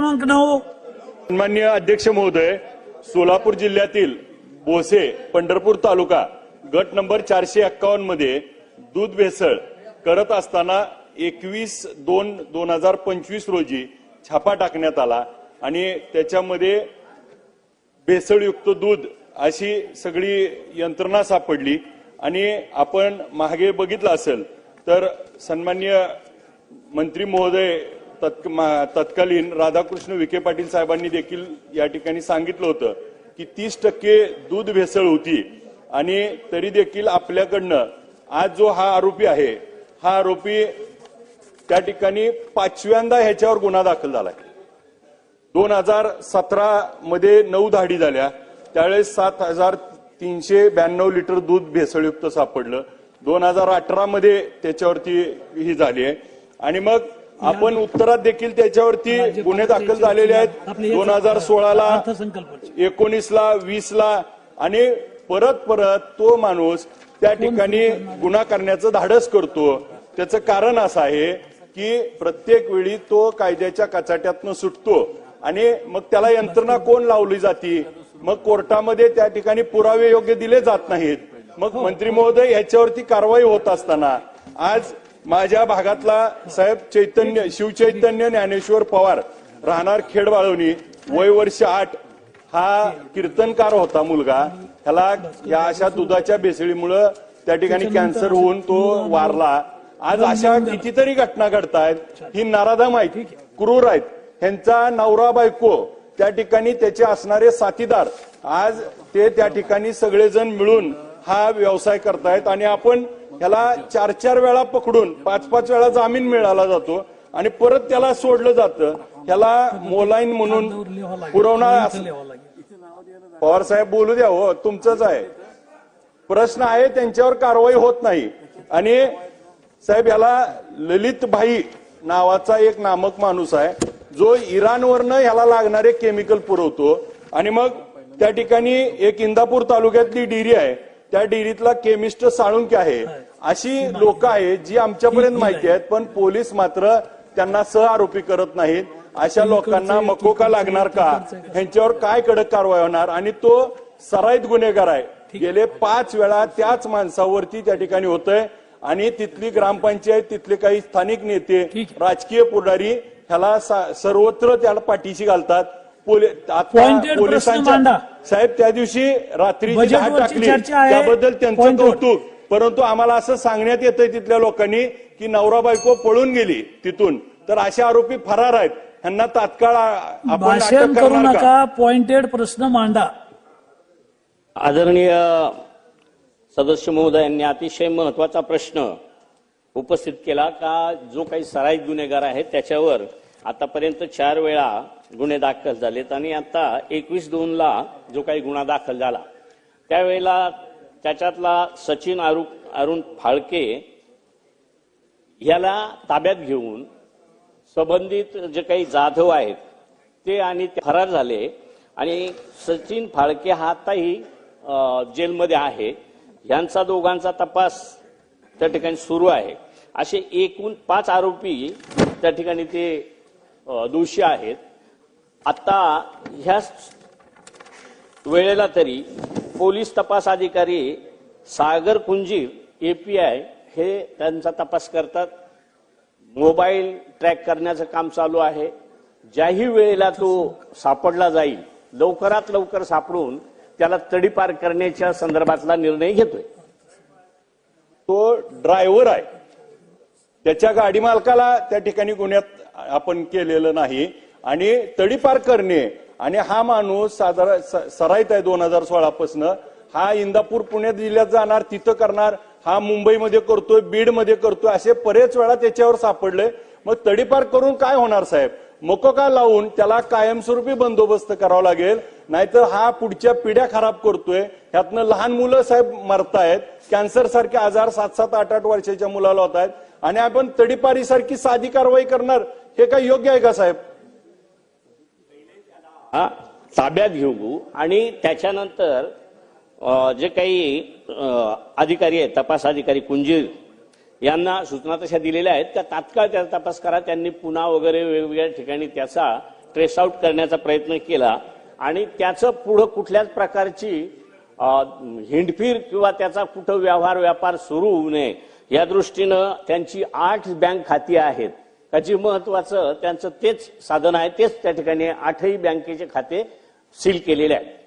क्रमांक नऊ. सन्मान्य अध्यक्ष महोदय सोलापूर जिल्ह्यातील बोसे पंढरपूर तालुका गट नंबर चारशे एक्कावन्नमध्ये दूध भेसळ करत असताना एकवीस दोन दोन हजार पंचवीस रोजी छापा टाकण्यात आला आणि त्याच्यामध्ये भेसळयुक्त दूध अशी सगळी यंत्रणा सापडली. आणि आपण मागे बघितलं असेल तर सन्मान्य मंत्री महोदय तत्क- तत्कालीन राधाकृष्ण विखे पाटील साहेबांनी देखील या ठिकाणी सांगितलं होतं की तीस टक्के दूध भेसळ होती. आणि तरी देखील आपल्याकडनं आज जो हा आरोपी आहे हा आरोपी त्या ठिकाणी पाचव्यांदा ह्याच्यावर गुन्हा दाखल झाला दोन हजार सतरा मध्ये नऊ धाडी झाल्या. त्यावेळेस सात हजार तीनशे ब्याण्णव लिटर दूध भेसळयुक्त सापडलं. दोन हजार अठरा मध्ये त्याच्यावरती ही झाली आहे. आणि मग आपण उत्तरात देखील त्याच्यावरती गुन्हे दाखल झालेले आहेत. दोन हजार सोळाला एकोणीसला वीसला आणि परत परत तो माणूस त्या ठिकाणी गुन्हा करण्याचं धाडस करतो. त्याचं कारण असं आहे की प्रत्येक वेळी तो कायद्याच्या कचाट्यातनं सुटतो. आणि मग त्याला यंत्रणा कोण लावली जाती? मग कोर्टामध्ये त्या ठिकाणी पुरावे योग्य दिले जात नाहीत. मग मंत्री महोदय याच्यावरती कारवाई होत असताना आज माझ्या भागातला साहेब चैतन्य शिवचैतन्य ज्ञानेश्वर पवार राहणार खेडबाळवणी वय वर्ष आठ. हा कीर्तनकार होता मुलगा. त्याला या अशा दुधाच्या भेसळीमुळं त्या ठिकाणी कॅन्सर होऊन तो वारला. आज अशा कितीतरी घटना घडतायत. ही नाराधम आहेत क्रूर आहेत. ह्यांचा नवरा बायको त्या ठिकाणी त्याचे असणारे साथीदार. आज ते त्या ठिकाणी सगळेजण मिळून हा व्यवसाय करतायत आणि आपण ह्याला चार चार वेळा पकडून पाच पाच वेळा जामीन मिळाला जातो आणि परत त्याला सोडलं जातं. ह्याला मोलाईन म्हणून पुरवणार पवार साहेब बोलू द्या हो तुमचंच आहे. प्रश्न आहे त्यांच्यावर कारवाई होत नाही. आणि साहेब याला ललित भाई नावाचा एक नामक माणूस आहे. जो इराणवरनं ह्याला लागणारे केमिकल पुरवतो. आणि मग त्या ठिकाणी एक इंदापूर तालुक्यातली डेअरी आहे. त्या डेरीतला केमिस्ट साळुंके आहे. अशी लोक आहेत जी आमच्यापर्यंत माहिती आहेत पण पोलीस मात्र त्यांना सह आरोपी करत नाहीत. अशा लोकांना मकोका लागणार का? ह्यांच्यावर काय कडक कारवाई होणार? आणि तो सराईत गुन्हेगार आहे. गेले पाच वेळा त्याच माणसावरती त्या ठिकाणी होतंय. आणि तिथली ग्रामपंचायत तिथले काही स्थानिक नेते राजकीय पुढारी ह्याला सर्वत्र त्याला पाठीशी घालतात. पोलिसांच्या. साहेब त्या दिवशी रात्री टाकली. त्याबद्दल त्यांचं. कौतुक. परंतु आम्हाला असं सांगण्यात येतंय तिथल्या लोकांनी की नवरा बायको पळून गेली तिथून. तर असे आरोपी फरार आहेत. ह्यांना तात्काळ भाषण करू नका. पॉइंटेड प्रश्न मांडा. आदरणीय सदस्य महोदयांनी अतिशय महत्त्वाचा प्रश्न उपस्थित केला का जो काही सराईत गुन्हेगार आहे त्याच्यावर आतापर्यंत चार वेळा गुन्हे दाखल झालेत आणि आता एकवीस दोन ला जो काही गुन्हा दाखल झाला त्यावेळेला त्याच्यातला सचिन अरु अरुण फाळके याला ताब्यात घेऊन संबंधित जे काही जाधव आहेत ते आणि ते फरार झाले. आणि सचिन फाळके हा आताही जेलमध्ये आहे. यांचा दोघांचा तपास त्या ठिकाणी सुरू आहे. असे एकूण पाच आरोपी त्या ठिकाणी ते दोषी आहेत. आता ह्या वेळेला तरी पोलीस तपास अधिकारी सागर कुंजीर एपीआय हे त्यांचा तपास करतात. मोबाईल ट्रॅक करण्याचं काम चालू आहे. ज्याही वेळेला तो सापडला जाईल लवकरात लवकर सापडून त्याला तडीपार करण्याच्या संदर्भातला निर्णय घेतोय. तो ड्रायव्हर आहे. त्याच्या गाडी मालकाला त्या ठिकाणी गुन्ह्यात आपण केलेलं नाही. आणि तडीपार करणे आणि हा माणूस साधारण स- सराईत आहे दोन हजार सोळापासनं. हा इंदापूर पुणे जिल्ह्यात जाणार तिथं करणार. हा मुंबईमध्ये करतोय बीडमध्ये करतोय असे बरेच वेळा त्याच्यावर सापडले. मग तडीपार करून काय होणार साहेब? मकोका लावून त्याला कायमस्वरूपी बंदोबस्त करावा लागेल? नाहीतर हा पुढच्या पिढ्या खराब करतोय. ह्यातनं लहान मुलं साहेब मरतायत. कॅन्सर सारखे आजार सात सात आठ आठ वर्षाच्या मुलाला होत आहेत आणि आपण तडीपारी सारखी साधी कारवाई करणार हे काय योग्य आहे का साहेब? ताब्यात घेऊ आणि त्याच्यानंतर जे काही अधिकारी आहेत तपास अधिकारी कुंजीर यांना सूचना तशा दिलेल्या आहेत त्या तात्काळ त्याचा तपास करा त्यांनी पुन्हा वगैरे वेगवेगळ्या ठिकाणी त्याचा ट्रेस आउट करण्याचा प्रयत्न केला आणि त्याचं पुढं कुठल्याच प्रकारची हिंडफीर किंवा त्याचा कुठं व्यवहार व्यापार सुरू होऊ नये या दृष्टीनं त्यांची आठ बँक खाती आहेत. त्याची महत्वाचं त्यांचं तेच साधन आहे तेच त्या ठिकाणी आठही बँकेचे खाते सील केलेले आहे